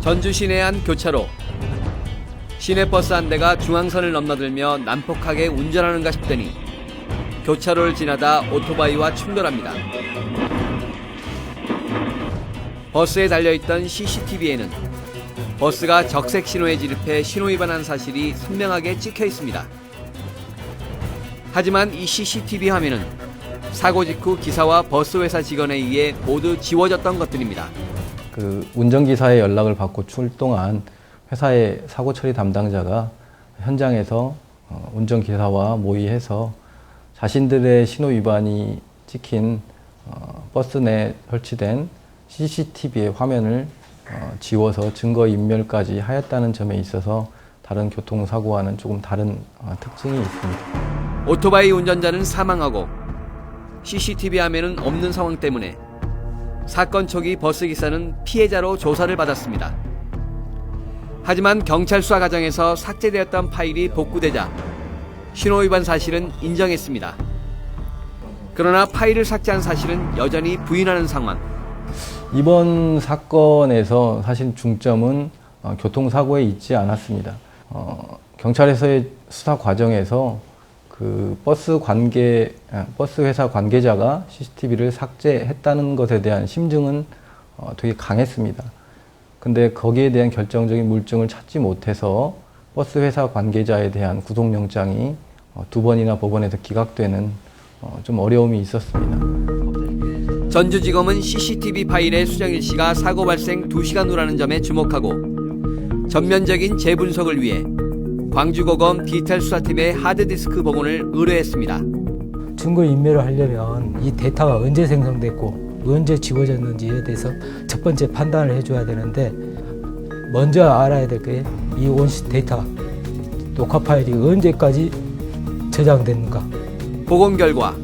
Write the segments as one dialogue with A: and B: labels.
A: 전주 시내 한 교차로 시내버스 한 대가 중앙선을 넘나들며 난폭하게 운전하는가 싶더니 교차로를 지나다 오토바이와 충돌합니다. 버스에 달려있던 CCTV에는 버스가 적색 신호에 진입해 신호 위반한 사실이 선명하게 찍혀 있습니다. 하지만 이 CCTV 화면은 사고 직후 기사와 버스 회사 직원에 의해 모두 지워졌던 것들입니다.
B: 그 운전기사의 연락을 받고 출동한 회사의 사고 처리 담당자가 현장에서 어, 운전기사와 모의해서 자신들의 신호 위반이 찍힌 어, 버스 내에 설치된 CCTV의 화면을 어, 지워서 증거 인멸까지 하였다는 점에 있어서 다른 교통사고와는 조금 다른 어, 특징이 있습니다.
A: 오토바이 운전자는 사망하고 CCTV 화면은 없는 상황 때문에 사건 초기 버스 기사는 피해자로 조사를 받았습니다. 하지만 경찰 수사 과정에서 삭제되었던 파일이 복구되자 신호 위반 사실은 인정했습니다. 그러나 파일을 삭제한 사실은 여전히 부인하는 상황.
B: 이번 사건에서 사실 중점은 어, 교통사고에 있지 않았습니다. 어, 경찰에서의 수사 과정에서 그 버스 관계, 아, 버스 회사 관계자가 CCTV를 삭제했다는 것에 대한 심증은 어, 되게 강했습니다. 근데 거기에 대한 결정적인 물증을 찾지 못해서 버스 회사 관계자에 대한 구속영장이 어, 두 번이나 법원에서 기각되는 어, 좀 어려움이 있었습니다.
A: 전주지검은 CCTV 파일의 수정 일시가 사고 발생 2시간 후라는 점에 주목하고 전면적인 재분석을 위해 광주고검 디지털 수사팀의 하드디스크 복원을 의뢰했습니다.
C: 증거 인멸을 하려면 이 데이터가 언제 생성됐고 언제 지워졌는지에 대해서 첫 번째 판단을 해줘야 되는데 먼저 알아야 될 게 이 원시 데이터 녹화 파일이 언제까지 저장됐는가
A: 복원 결과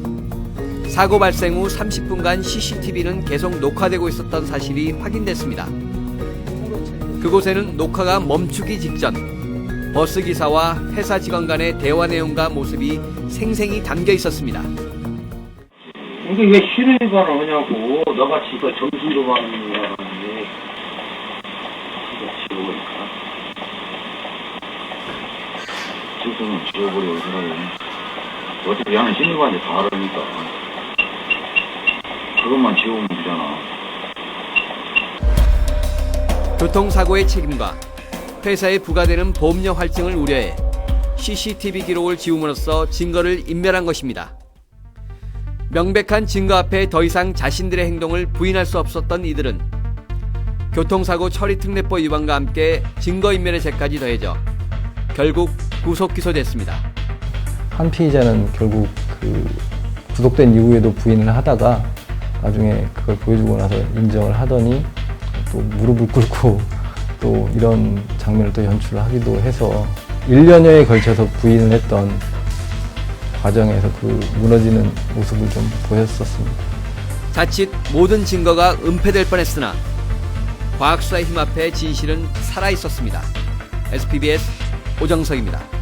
A: 사고 발생 후 30분간 CCTV는 계속 녹화되고 있었던 사실이 확인됐습니다. 그곳에는 녹화가 멈추기 직전 버스 기사와 회사 직원 간의 대화 내용과 모습이 생생히 담겨 있었습니다.
D: 이게 왜 신호위반을 하냐고 너같이 그 정신도반을 하는데 이거 지워버릴까? 지금 지워버려 그러고 어차피 하는 신호위반이 다 하니까 그것만 지우면 되잖아
A: 교통사고의 책임과 회사에 부과되는 보험료 할증을 우려해 CCTV 기록을 지움으로써 증거를 인멸한 것입니다. 명백한 증거 앞에 더 이상 자신들의 행동을 부인할 수 없었던 이들은 교통사고 처리 특례법 위반과 함께 증거인멸의 죄까지 더해져 결국 구속 기소됐습니다.
B: 한 피의자는 결국 그 구속된 이후에도 부인을 하다가 나중에 그걸 보여주고 나서 인정을 하더니 또 무릎을 꿇고 또 이런 장면을 또 연출을 하기도 해서 1년여에 걸쳐서 부인을 했던 과정에서 그 무너지는 모습을 좀 보였었습니다.
A: 자칫 모든 증거가 은폐될 뻔했으나 과학수사의 힘 앞에 진실은 살아 있었습니다. SPBS 오정석입니다.